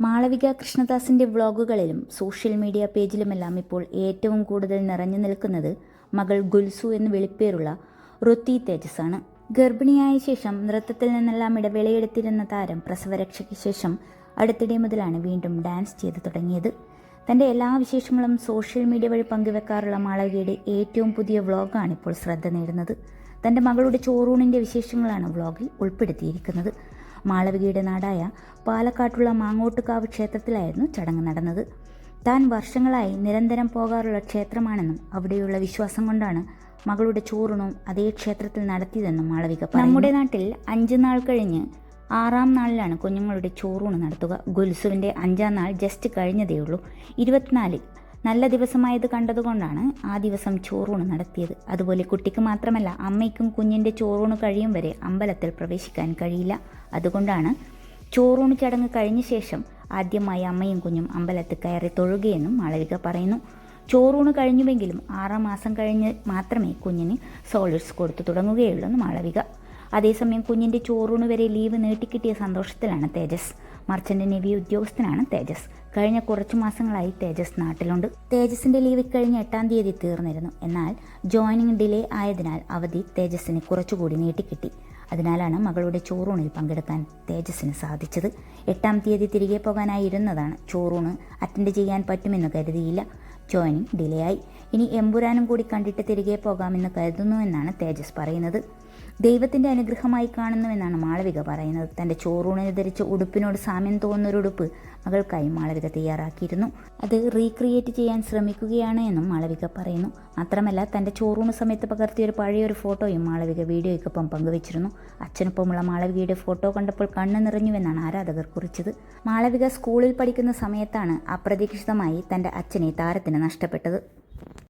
മാളവിക കൃഷ്ണദാസിന്റെ വ്ളോഗുകളിലും social media പേജിലുമെല്ലാം ഇപ്പോൾ ഏറ്റവും കൂടുതൽ നിറഞ്ഞു നിൽക്കുന്നത് മകൾ ഗുൽസു എന്ന് വിളിപ്പേരുള്ള റുത്തി തേജസാണ് ഗർഭിണിയായ ശേഷം നൃത്തത്തിൽ നിന്നെല്ലാം ഇടവേളയെടുത്തിരുന്ന താരം പ്രസവരക്ഷയ്ക്ക് ശേഷം അടുത്തിടെ മുതലാണ് വീണ്ടും ഡാൻസ് ചെയ്തു തുടങ്ങിയത്. തന്റെ എല്ലാ വിശേഷങ്ങളും സോഷ്യൽ മീഡിയ വഴി പങ്കുവെക്കാറുള്ള മാളവികയുടെ ഏറ്റവും പുതിയ വ്ളോഗാണ് ഇപ്പോൾ ശ്രദ്ധ നേടുന്നത്. തന്റെ മകളുടെ ചോറൂണിന്റെ വിശേഷങ്ങളാണ് വ്ളോഗിൽ ഉൾപ്പെടുത്തിയിരിക്കുന്നത്. മാളവികയുടെ നാടായ പാലക്കാട്ടുള്ള മാങ്ങോട്ടുകാവ് ക്ഷേത്രത്തിലായിരുന്നു ചടങ്ങ് നടന്നത്. താൻ വർഷങ്ങളായി നിരന്തരം പോകാറുള്ള ക്ഷേത്രമാണെന്നും അവിടെയുള്ള വിശ്വാസം കൊണ്ടാണ് മകളുടെ ചോറുണും അതേ ക്ഷേത്രത്തിൽ നടത്തിയതെന്നും മാളവിക നമ്മുടെ നാട്ടിൽ അഞ്ച് നാൾ കഴിഞ്ഞ് ആറാം നാളിലാണ് കുഞ്ഞുങ്ങളുടെ ചോറൂണ് നടത്തുക. ഗുൽസുവിന്റെ അഞ്ചാം നാൾ ജസ്റ്റ് കഴിഞ്ഞതേയുള്ളൂ. ഇരുപത്തിനാല് നല്ല ദിവസമായത് കണ്ടതുകൊണ്ടാണ് ആ ദിവസം ചോറൂണ് നടത്തിയത്. അതുപോലെ കുട്ടിക്ക് മാത്രമല്ല അമ്മയ്ക്കും കുഞ്ഞിന്റെ ചോറൂണ് കഴിയും വരെ അമ്പലത്തിൽ പ്രവേശിക്കാൻ കഴിയില്ല. അതുകൊണ്ടാണ് ചോറൂണ് ചടങ്ങ് കഴിഞ്ഞ ശേഷം ആദ്യമായി അമ്മയും കുഞ്ഞും അമ്പലത്തിൽ കയറി തൊഴുകയെന്നും മാളവിക പറയുന്നു. ചോറൂണ് കഴിഞ്ഞുവെങ്കിലും ആറാം മാസം കഴിഞ്ഞ് മാത്രമേ കുഞ്ഞിന് സോളിഡ്സ് കൊടുത്തു തുടങ്ങുകയുള്ളൂ മാളവിക. അതേസമയം കുഞ്ഞിന്റെ ചോറൂണ് വരെ ലീവ് നീട്ടിക്കിട്ടിയ സന്തോഷത്തിലാണ് തേജസ്. മർച്ചന്റ് നേവി ഉദ്യോഗസ്ഥനാണ് തേജസ്. കഴിഞ്ഞ കുറച്ചു മാസങ്ങളായി തേജസ് നാട്ടിലുണ്ട്. തേജസിന്റെ ലീവ് ഇക്കഴിഞ്ഞ എട്ടാം തീയതി തീർന്നിരുന്നു. എന്നാൽ ജോയിനിങ് ഡിലേ ആയതിനാൽ അവധി തേജസിന് കുറച്ചുകൂടി നീട്ടിക്കിട്ടി. അതിനാലാണ് മകളുടെ ചോറൂണിൽ പങ്കെടുക്കാൻ തേജസ്സിന് സാധിച്ചത്. എട്ടാം തീയതി തിരികെ പോകാനായിരുന്നതാണ് ചോറൂണ് അറ്റൻഡ് ചെയ്യാൻ പറ്റുമെന്ന് കരുതിയില്ല. ജോയിനിങ് ഡിലേ ആയി ഇനി എമ്പുരാനും കൂടി കണ്ടിട്ട് തിരികെ പോകാമെന്ന് കരുതുന്നുവെന്നാണ് തേജസ് പറയുന്നത്. ദൈവത്തിന്റെ അനുഗ്രഹമായി കാണുന്നുവെന്നാണ് മാളവിക പറയുന്നത്. തന്റെ ചോറൂണിന് ധരിച്ച ഉടുപ്പിനോട് സാമ്യം തോന്നുന്നൊരു ഉടുപ്പ് മകൾക്കായി മാളവിക തയ്യാറാക്കിയിരുന്നു. അത് റീക്രിയേറ്റ് ചെയ്യാൻ ശ്രമിക്കുകയാണ് എന്നും മാളവിക പറയുന്നു. മാത്രമല്ല തന്റെ ചോറൂണ് സമയത്ത് പകർത്തിയ ഒരു പഴയൊരു ഫോട്ടോയും മാളവിക വീഡിയോയ്ക്കൊപ്പം പങ്കുവച്ചിരുന്നു. അച്ഛനൊപ്പമുള്ള മാളവികയുടെ ഫോട്ടോ കണ്ടപ്പോൾ കണ്ണു നിറഞ്ഞുവെന്നാണ് ആരാധകർ കുറിച്ചത്. മാളവിക സ്കൂളിൽ പഠിക്കുന്ന സമയത്താണ് അപ്രതീക്ഷിതമായി തന്റെ അച്ഛനെ താരത്തിന് നഷ്ടപ്പെട്ടത്.